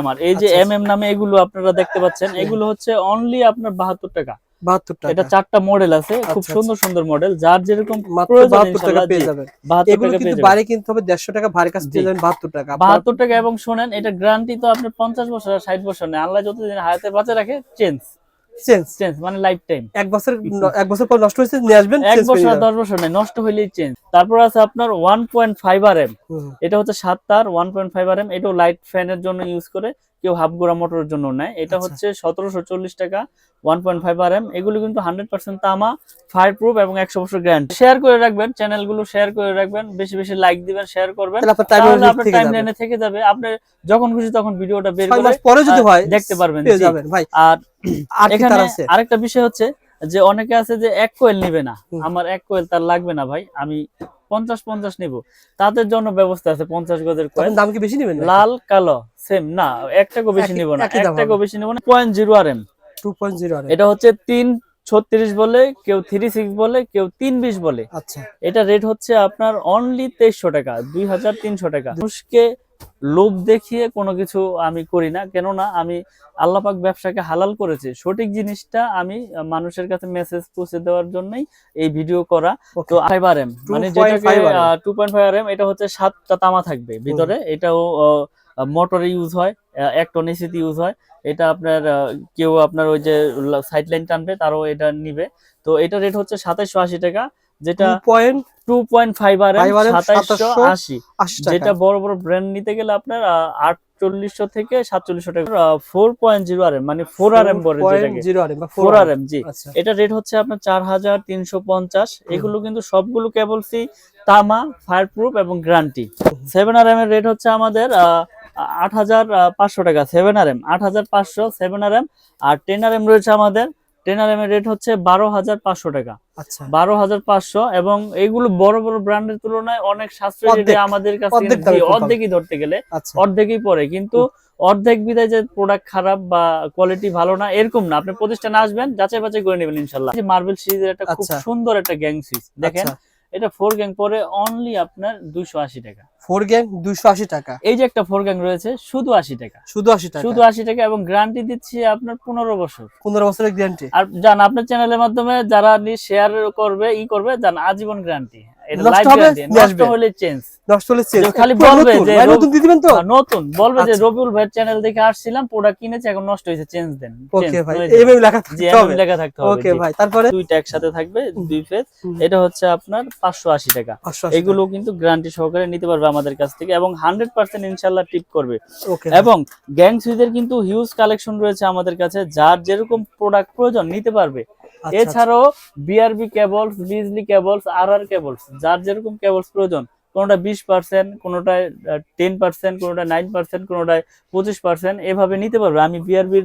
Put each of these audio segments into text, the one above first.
আমার। এই যে আচ্ছা, এম এম নামে এগুলো আপনারা দেখতে পাচ্ছেন এগুলো হচ্ছে অনলি আপনার বাহাত্তর টাকা। এটা চারটা মডেল আছে খুব আচ্ছা, সুন্দর সুন্দর মডেল যার যেরকম টাকা পেয়ে যাবেন। বাইরে কিনতে হবে দেড়শো টাকা ভারী কাছে পেয়ে যাবেন বাহাত্তর টাকা। বাহাত্তর টাকা এবং শোনেন এটা গ্যারান্টি তো আপনার পঞ্চাশ বছর ষাট বছর নেই। আল্লাহ যতদিন হাতে বাঁচা রাখে চেঞ্জ চেঞ্জ চেঞ্জ মানে লাইফ টাইম এক বছর এক বছর পর নষ্ট হয়েছে নিয়ে আসবেন এক বছর দশ বছর নাই নষ্ট হইলেই চেঞ্জ তারপর আছে আপনার one point five R M এটা হচ্ছে সাত তার one point five R M এটাও লাইট ফ্যানের জন্য ইউজ করে। কেউ হাফ গোড়া মোটরের জন্য নেয়। এটা আচ্ছা। হচ্ছে সতেরোশো চল্লিশ টাকা one point five R M এগুলো কিন্তু হান্ড্রেড পার্সেন্ট তামা ফায়ার প্রুফ এবং একশো বছর গ্যারান্টি শেয়ার করে রাখবেন চ্যানেলগুলো শেয়ার করে রাখবেন বেশি বেশি লাইক দিবেন শেয়ার করবেন। তাহলে আপনার টাইম থেকে যাবে। লাইনে থেকে যাবে। আপনি যখন খুশি তখন ভিডিওটা বের করে পরে যদি হয় দেখতে পারবেন, আর এখানে আরেকটা বিষয় হচ্ছে যে অনেকে আছে যে এক কোয়েল নিবে না। আমার এক কোয়েল তার লাগবে না ভাই। আমি পঞ্চাশ পঞ্চাশ নিব। তাদের জন্য ব্যবস্থা আছে পঞ্চাশ গজের কয়েন। দাম কি বেশি নেবেন লাল কালো সেম না একটা কো বেশি নিব না। একটা হবে। বেশি নিব না। Point zero R M two point zero এটা হচ্ছে তিন ছত্রিশ বলে কেউ থ্রি সিক্স বলে কেউ তিন বিশ বলে। আচ্ছা। এটা রেট হচ্ছে আপনার অনলি তেইশশো টাকা দুই হাজার তিনশো টাকা। মানুষকে লোভ দেখিয়ে কোনো কিছু আমি করি না। কেননা আমি আল্লাপাক ব্যবসাকে হালাল করেছি। সঠিক জিনিসটা আমি মানুষের কাছে মেসেজ পৌঁছে দেওয়ার জন্যই এই ভিডিও করা। তো. ফাইভ আর এম মানে যেটাকে টু পয়েন্ট ফাইভার এম এটা হচ্ছে সাতটা তামা থাকবে। ভিতরে এটাও মোটরে ইউজ হয় এক টন এসিতে ইউজ হয়। এটা আপনার কেউ আপনার ওই যে সাইড লাইন টানবে তারও এটা নিবে। তো এটা রেট হচ্ছে সাতাইশশো আশি টাকা। যেটা point two point five R M 5 RM, সাতাইশশো 2700 আশি। যেটা বড় বড় ব্র্যান্ড নিতে গেলে আপনার আটচল্লিশশো থেকে সাতচল্লিশশো টাকা। Four point zero R M মানে ফোর আর এম বলে ফোর আর এম জি। আচ্ছা। এটা রেট হচ্ছে আপনার চার হাজার তিনশো পঞ্চাশ। এগুলো কিন্তু সবগুলো কেবলসি তামা ফায়ার প্রুফ এবং গ্যারান্টি সেভেন আর এম এর রেট হচ্ছে আমাদের আট হাজার পাঁচশো টাকা। সেভেন আর এম আট হাজার পাঁচশো seven R M R ten R M রয়েছে আমাদের টেন আর এম রেট হচ্ছে বারো হাজার পাঁচশো টাকা। আচ্ছা। বারো হাজার পাঁচশো এবং এইগুলো বড় বড় ব্র্যান্ডের তুলনায় অনেক সাশ্রয় আমাদের কাছে। অর্ধেকই ধরতে গেলে আচ্ছা। অর্ধেকই পরে কিন্তু অর্ধেক বিদায় যে প্রোডাক্ট খারাপ বা কোয়ালিটি ভালো না এরকম না। আপনি প্রতিষ্ঠানে আসবেন যাচাই বাছাই করে নেবেন ইনশাল্লাহ। মার্বেল সিরিজের একটা খুব আচ্ছা। সুন্দর একটা গ্যাং সিরিজ দেখেন? আচ্ছা। এটা ফোর গ্যাং পরে অনলি আপনার দুশো আশি টাকা। ফোর গ্যাং দুশো আশি টাকা। এই যে একটা ফোর গ্যাং রয়েছে শুধু আশি টাকা। শুধু আশি টাকা। শুধু আশি টাকা এবং গ্যারান্টি দিচ্ছি আপনার পনেরো বছর। পনেরো বছরের গ্যারান্টি আর জান আপনার চ্যানেলের মাধ্যমে যারা শেয়ার করবে ই করবে জান আজীবন গ্যারান্টি এটা নষ্ট গ্যারান্টি নষ্ট হলে চেঞ্জ নষ্ট হলে চেঞ্জ খালি বলবে যে নতুন দিয়ে দিবেন তো? নতুন। বলবে যে। রবিউল ভাইয়ের চ্যানেল দেখে আসছিলাম প্রোডাক্ট কিনেছি এখন নষ্ট হয়েছে চেঞ্জ দেন। ওকে ভাই লেখা থাকতে হবে। লেখা থাকতে হবে ওকে ভাই তারপরে? দুইটা একসাথে থাকবে দুই এটা হচ্ছে আপনার পাঁচশো আশি টাকা। এগুলো কিন্তু গ্যারান্টি সহকারে নিতে পারবে আমাদের কাছ থেকে এবং হান্ড্রেড পার্সেন্ট ইনশাল্লাহ টিপ করবে। এবং গ্যাং সুইচের কিন্তু হিউজ কালেকশন রয়েছে আমাদের কাছে যার যেরকম প্রোডাক্ট প্রয়োজন নিতে পারবে। এছাড়াও BRB cables Bijli cables R R cables যার যেরকম কেবলস প্রয়োজন, কোনোটা বিশ পার্সেন্ট কোনোটায় টেন পার্সেন্ট কোনোটা নাইন পার্সেন্ট কোনোটায় পঁচিশ পার্সেন্ট এভাবে নিতে পারবে। আমি বিআরবির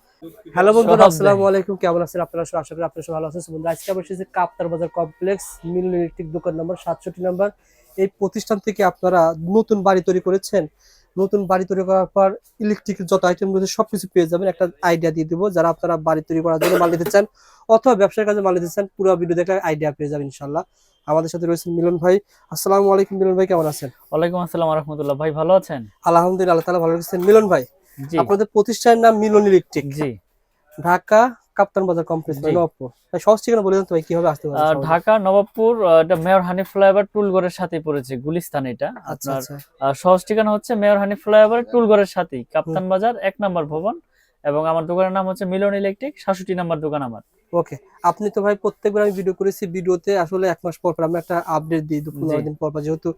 হ্যালো বন্ধুরা আসসালামু আলাইকুম। কেমন আছেন আপনারা? সবাই আশা করি আপনারা সবাই ভালো আছেন। বন্ধু আজকে আবার এসেছি কাপ্তার বাজার কমপ্লেক্স মিলন ইলেকট্রিক দোকান নম্বর সাতষট্টি নম্বর। এই প্রতিষ্ঠান থেকে আপনারা নতুন বাড়ি তৈরি করেছেন। নতুন বাড়ি তৈরি করার পর ইলেকট্রিক যত আইটেম রয়েছে সবকিছু পেয়ে যাবেন। একটা আইডিয়া দিয়ে দিব যারা আপনারা বাড়ি তৈরি করার জন্য মাল নিতে চান অথবা ব্যবসার কাজে মাল নিতে চান পুরো ভিডিও দেখে আইডিয়া পেয়ে যাবেন ইনশাল্লাহ আমাদের সাথে রয়েছেন মিলন ভাই। আসসালামু আলাইকুম মিলন ভাই কেমন আছেন? ওয়ালাইকুম আসসালাম রহমতুল্লাহ। ভাই ভালো আছেন? আলহামদুলিল্লাহ আল্লাহ তালা ভালো রেখেছেন। মিলন ভাই। আপনাদের প্রতিষ্ঠানের নাম মিলন ইলেকট্রিক। জি। ঢাকা কাপ্তান বাজার কমপ্লেক্স নবাবপুর। সহজ ঠিকানা বলে দেন তো ভাই কীভাবে আসতে আহ, পারবেন ঢাকা নবাবপুর এটা মেয়র হানি ফ্লাইওভার টুলগড়ের সাথে পড়েছে গুলিস্তান এটা। আচ্ছা আপনার আচ্ছা। সহজ ঠিকানা হচ্ছে মেয়র হানি ফ্লাইওভার টুলগড়ের সাথেই কাপ্তান বাজার এক নম্বর ভবন। এবং আমার দোকানের নাম হচ্ছে মিলন ইলেকট্রিক সাতষট্টি নম্বর দোকান আমার ওকে আপনি তো ভাই প্রত্যেকবার আমি ভিডিও করেছি ভিডিওতে আসলে এক মাস পর পর আমরা একটা আপডেট দিই পনেরো দিন পর পর যেহেতু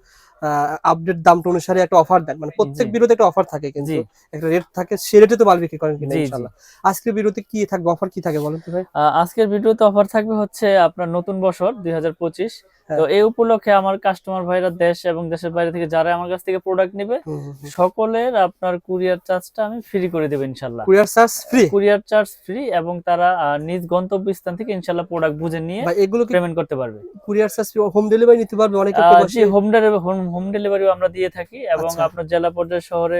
আপডেট দামটা অনুসারে একটা অফার দেন মানে প্রত্যেক। ভিডিওতে একটা অফার থাকে কিন্তু একটা রেট থাকে সে রেটে তো মাল বিক্রি করেন কিনা জি। আজকের ভিডিওতে কি থাকবে অফার কি থাকে বলেন তো ভাই আজকের ভিডিওতে অফার থাকবে হচ্ছে আপনার নতুন বছর দুই হ্যাঁ। তো এই উপলক্ষে আমার কাস্টমার ভাইরা দেশ এবং দেশের বাইরে থেকে যারা আমার কাছ থেকে প্রোডাক্ট নেবে। সকলের আপনার কুরিয়ার চার্জটা আমি ফ্রি করে দেবো ইনশাল্লাহ courier charge free courier charge free এবং তারা নিজ গন্তব্যস্থান থেকে ইনশাল্লাহ প্রোডাক্ট বুঝে নিয়ে এগুলো পেমেন্ট করতে পারবে। কুরিয়ার চার্জ হোম ডেলিভারি নিতে পারবে অনেকে হোম ডেলিভারি হোম ডেলিভারিও আমরা দিয়ে থাকি এবং আচ্ছা। আপনার জেলা পর্যায়ে শহরে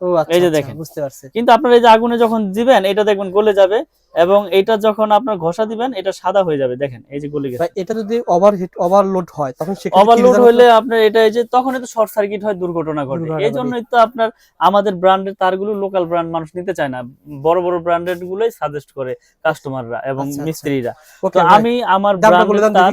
এই যে আচ্ছা, দেখেন। বুঝতে পারছি। কিন্তু আপনার এই যে আগুনে যখন দিবেন এটা দেখবেন গলে যাবে এবং এটা যখন আপনার ঘষা দিবেন এটা সাদা হয়ে যাবে। দেখেন এই যে গলে গেছে। এটা যদি ওভারহিট ওভারলোড হয় তখন ওভারলোড হলে আপনার এটা এই যে তখন শর্ট সার্কিট হয় দুর্ঘটনা ঘটে। এই জন্যই তো আপনার আমাদের ব্র্যান্ডের তারগুলো লোকাল ব্র্যান্ড মানুষ নিতে চায় না। বড় বড় ব্র্যান্ডের গুলোই সাজেস্ট করে কাস্টমাররা এবং আচ্ছা, আচ্ছা। মিস্ত্রিরা। তো আমি আমার ব্র্যান্ডের তার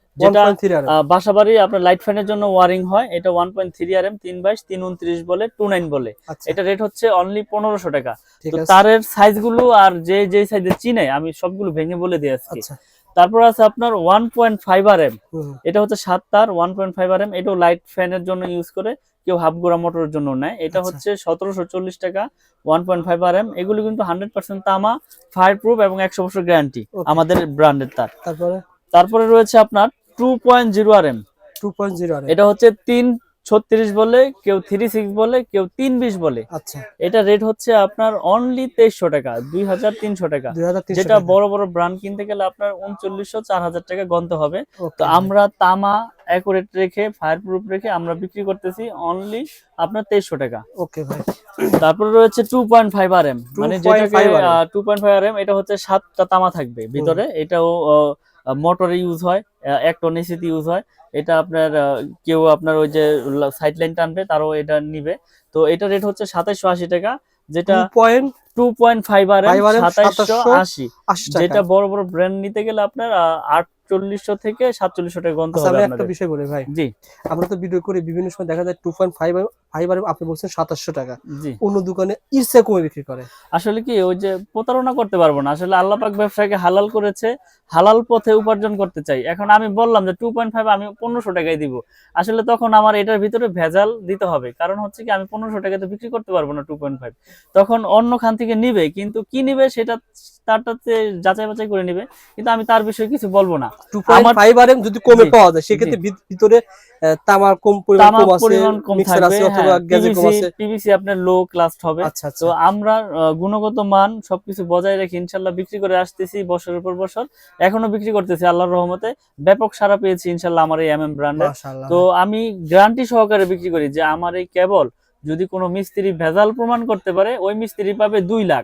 যেটা 1.3 বাসাবাড়ি আপনার লাইট ফ্যানের জন্য ওয়ারিং হয়। এটা one point three R M তিন বাইশ তিন উনত্রিশ বলে টু নাইন বলে। আচ্ছা। এটা রেট হচ্ছে অনলি পনেরোশো টাকা। তো তারের সাইজগুলো আর যে যে সাইজে চিনে আমি সবগুলো ভেঙে বলে দিয়ে আজকে। আচ্ছা। তারপর আছে আপনার one point five R M. এটা হচ্ছে সাত তার one point five R M এটাও লাইট ফ্যানের জন্য ইউজ করে কেউ হাফ গোড়া মোটরের জন্য নেয়। এটা আচ্ছা। হচ্ছে সতেরোশো চল্লিশ টাকা one point five R M এগুলো কিন্তু হান্ড্রেড পার্সেন্ট তামা ফায়ার প্রুফ এবং একশো বছর গ্যারান্টি আমাদের ব্র্যান্ডের তার। তারপরে? তারপরে রয়েছে আপনার two point zero R M 2.0 আর এটা হচ্ছে তিন ছত্রিশ বলে কেউ থ্রি সিক্স বলে কেউ তিন বিশ বলে। আচ্ছা। এটা রেট হচ্ছে আপনার অনলি তেইশশো টাকা দুই হাজার তিনশো টাকা। যেটা বড় বড় ব্র্যান্ড কিনতে গেলে আপনার উনচল্লিশশো চার হাজার টাকা গন্তে হবে। তো আমরা তামা অ্যাকুরেট রেখে ফায়ার প্রুফ রেখে আমরা বিক্রি করতেছি অনলি আপনার তেইশশো টাকা। ওকে ভাই। তারপরে রয়েছে two point five R M মানে যেটাকে two point five R M এটা হচ্ছে সাতটা তামা থাকবে ভিতরে। এটাও মোটরে ইউজ হয় এক টন এসিতে ইউজ হয়। এটা আপনার কেউ আপনার ওই যে সাইড লাইন টানবে তারও এটা নিবে। তো এটা রেট হচ্ছে সাতাইশশো আশি টাকা যেটা 2.80 two point five R M 5 RM সাতাইশশো আশি। যেটা বড় বড় ব্র্যান্ড নিতে গেলে আপনার আটচল্লিশশো থেকে সাতচল্লিশশো টাকা গন্ত আচ্ছা হবে আমি একটা বিষয় বলি ভাই। জি। আমরা তো ভিডিও করি বিভিন্ন সময় দেখা যায় 2.5 ফাইভ আর আপনি বলছেন 2700 টাকা। জি। অন্য দোকানে কমে বিক্রি করে। আসলে কি ওই যে প্রতারণা করতে পারব না। আসলে আল্লাহ পাক ব্যবসাকে হালাল করেছে হালাল পথে উপার্জন করতে চাই। এখন আমি বললাম যে টু পয়েন্ট ফাইভ আমি পনেরোশো টাকায় দিব। আসলে তখন আমার এটার ভিতরে ভেজাল দিতে হবে। কারণ হচ্ছে কি আমি পনেরোশো টাকায় তো বিক্রি করতে পারব না টু পয়েন্ট ফাইভ তখন অন্য খান থেকে নিবে কিন্তু কি নিবে সেটা তারটাতে যাচাই বাছাই করে নিবে। কিন্তু আমি তার বিষয়ে কিছু বলব না। 2.5 আর যদি কমে পাওয়া যায় সেক্ষেত্রে ভিত- ভিতরে তামার কম পরিমাণ কম আছে পরিমাণ কম থাকবে অথবা গ্যাজে কম আছে। পিভিসি আপনার লো ক্লাস হবে। আচ্ছা আচ্ছা। তো আমরা গুণগত মান সবকিছু বজায় রেখে ইনশাল্লাহ বিক্রি করে আসতেছি বছরের পর বছর। এখনও বিক্রি করতেছি আল্লাহর রহমতে। ব্যাপক সারা পেয়েছি ইনশাল্লাহ আমার এই এম এম ব্র্যান্ডের তো আমি গ্যারান্টি সহকারে বিক্রি করি যে আমার এই কেবল যদি কোনো মিস্ত্রি ভেজাল প্রমাণ করতে পারে ওই মিস্ত্রি পাবে দুই লাখ।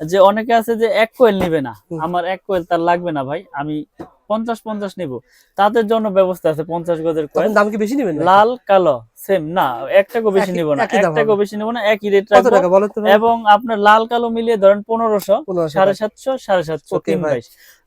যে অনেকে আছে যে এক কোয়েল নিবে না। আমার এক কোয়েল তার লাগবে না ভাই আমি পঞ্চাশ পঞ্চাশ নিব। তাদের জন্য ব্যবস্থা আছে পঞ্চাশ গজের কোয়েল দাম কি বেশি নিবেন লাল কালো সেম না একটা কো বেশি নিব না একটা এক টাকাও বেশি নিব না একই রেট রাখব? এবং আপনার লাল কালো মিলিয়ে ধরেন পনেরোশো সাড়ে সাতশো সাড়ে সাতশো তিন বাইশ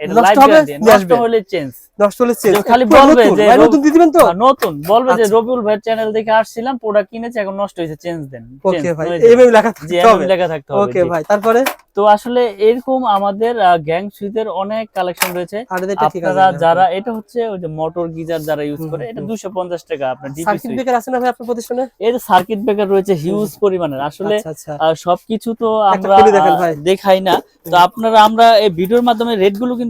এটা নষ্ট গ্যারান্টি নষ্ট হলে চেঞ্জ নষ্ট হলে চেঞ্জ খালি বলবে যে নতুন দিয়ে দিবেন তো? নতুন। বলবে যে আচ্ছা। রবিউল ভাইয়ের চ্যানেল দেখে আসছিলাম প্রোডাক্ট কিনেছি এখন নষ্ট হয়েছে চেঞ্জ দেন। ওকে ভাই এম যাবে। এম লেখা থাকতে হবে। লেখা থাকতে হবে ওকে ভাই তারপরে? তো আসলে এরকম আমাদের গ্যাং সুইচের অনেক কালেকশন রয়েছে। আপনারা যারা এটা হচ্ছে ওই যে মোটর গিজার যারা ইউজ করে এটা হুম। দুশো পঞ্চাশ টাকা আপনার ডিপি সার্কিট ব্রেকার আছে না ভাই আপনার প্রতিষ্ঠানে? এর সার্কিট ব্রেকার রয়েছে হিউজ পরিমাণের। আসলে আচ্ছা আচ্ছা। সবকিছু তো আমরা দেখেন ভাই। দেখাই না। তো আপনারা আমরা এই ভিডিওর মাধ্যমে রেটগুলো কিন্তু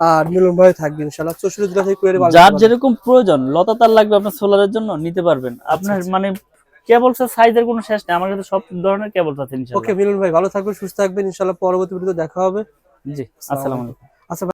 আর মিলন ভাই থাকবে ইনশাআল্লাহ। চৌষট্টি জেলা থেকে কুরিয়ারে যার যেরকম প্রয়োজন লতা তার লাগবে আপনার সোলারের জন্য নিতে পারবেন। আপনার আচ্ছা। মানে কেবলসের সাইজের কোনো শেষ নেই আমার কাছে সব ধরনের কেবলস আছে ওকে ইনশাআল্লাহ মিলন ভাই ভালো থাকবেন সুস্থ থাকবেন ইনশাআল্লাহ পরবর্তী ভিডিওতে দেখা হবে। জি আসসালামু আলাইকুম। আচ্ছা